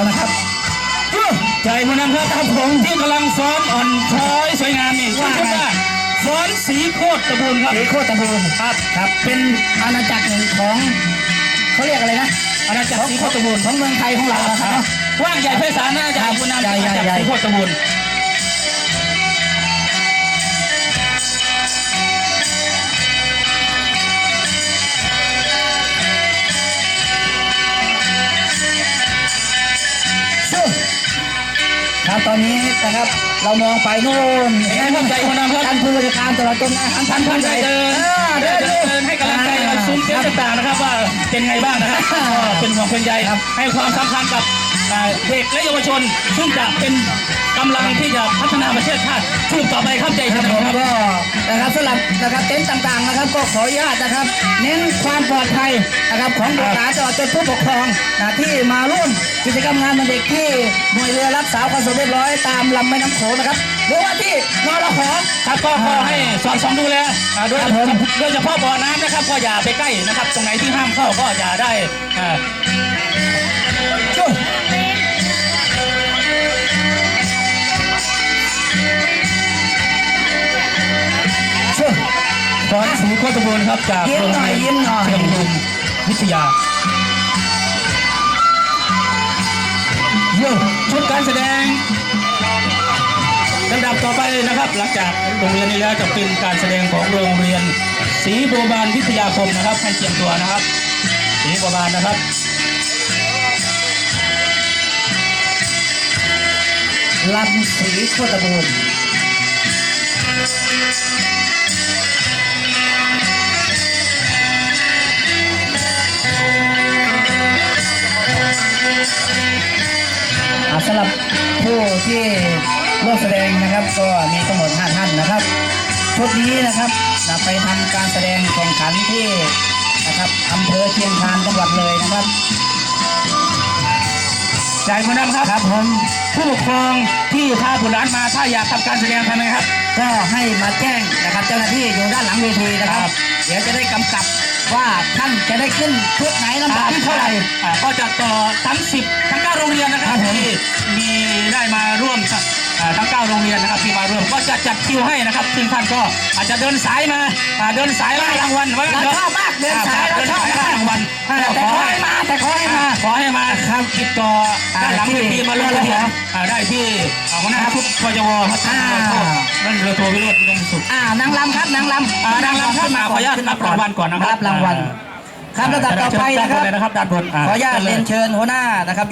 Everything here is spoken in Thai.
แล้วนะครับใจผู้นำครับครับผมที่กำลังซ้อมอ่อนช้อยสวยงามนี่ว่าชื่อไงว่าฟ้อนสีโคตรตะบูนครับเอโคตะบูนครับครับ เป็นอาณาจักรหนึ่งของเขาเรียกอะไรนะอาณาจักรสีโคตรตะบูนของเมืองไทยของเรานะครับเนาะกว้างใหญ่ไพศาลนะอาจารย์ผู้นำใหญ่ใหญ่อาณาจักรใหญ่สีโคตรตะบูน ครับตอนนี้นะครับเรามองไปโน่นเป็นไงครับใจผู้นำครับท่านผู้จัดการตลาดต้นอาหารท่านท่าผู้นใหญ่ได้เดินอ่าได้เดินเดินให้กำลังใจกับซุ้มเสียงต่างๆนะครับว่าเป็นไงบ้างนะครับก็เป็นห่วงเป็นใยครับให้ความสำคัญกับอ่าเด็กและเยาวชนซึ่งจะเป็นกำลังที่จะพัฒนาประเทศชาติช่วงต่อไปครับใจคครัรับบผมครับก็ นะครับสำหรับนะครับเต็นท์ต่างๆนะครับ ก็ขออนุญาตนะครับ เน้นความปลอดภัยนะครับของบุตรหลานตลอดจนผู้ปกครองนะที่มาร่วมกิจกรรมงานวันเด็กที่หน่วยเรือรักษาความสงบเรียบร้อยตามลำแม่น้ำโขงนะครับหรือว่าที่นรหครับก็ขอให้สอดส่องดูแลอ่าโดยครับผม โดยเฉพาะบ่อน้ำนะครับ ก็อย่าไปใกล้นะครับ ตรงไหนที่ห้ามเข้าก็อย่าได้อ่า โคตบูลครับจากยิ้มหน่อยยิ้มหน่อยเชียงรุมวิทยาโย่ชุดการแสดงลำดับต่อไปนะครับ หลังจากโรงเรียนนี้แล้วจะเป็นการแสดงของโรงเรียนศรีบัวบานวิทยาคมนะครับ ให้เตรียมตัวนะครับศรีบัวบานนะครับลำสีโคตรบูรณ์ สำหรับผู้ที่ร่วมแสดงนะครับ ก็มีทั้งหมด5ท่านนะครับชุดนี้นะครับจะไปทำการแสดงแข่งขันที่นะครับอำเภอเชียงคานจังหวัดเลยนะครับจ่ายคนนั้นครับครับผมผู้ปกครองที่พาบุตรหลานมาถ้าอยากทำการแสดงทำไงครับ ก็ให้มาแจ้งนะครับเจ้าหน้าที่อยู่ด้านหลังเวทีนะครับ เดี๋ยวจะได้กำกับว่าท่านจะได้ขึ้นชุดไหนลำดับที่เท่าไหร่อ่าก็จะต่อทั้ง10ทั้ง 9 โรงเรียนนะครับครับผมที่มีได้มาร่วมอ่าทั้ง 9 โรงเรียนนะครับที่มาร่วมก็จะจัดคิวให้นะครับ ซึ่งท่านก็อาจจะเดินสายมาอ่าเดินสายมาให้รางวัลไว้เราชอบมากเดินสายอ่เราชอบเดินสายมากให้รางวัลแต่ขอให้มาแต่ขอให้มาขอให้มาครับติดต่อด้านหลังเวทีมาลงทะเบียนอ่าอ่าได้ที่อ่าหัวหน้าชุดพจวครับอ่านั่นเรือโทวิโรจน์อุดมสุขอ่านางรำครับนางรำอ่านางรำครับขึ้นมาขออนุญาตขึ้นมารับรางวัลก่อนนะครับรับรางวัลอ่าครับระดับต่อไปนะครับด้านบนเลยนะครับด้านบนขออนุญาตเรียนเชิญหัวหน้านะครับ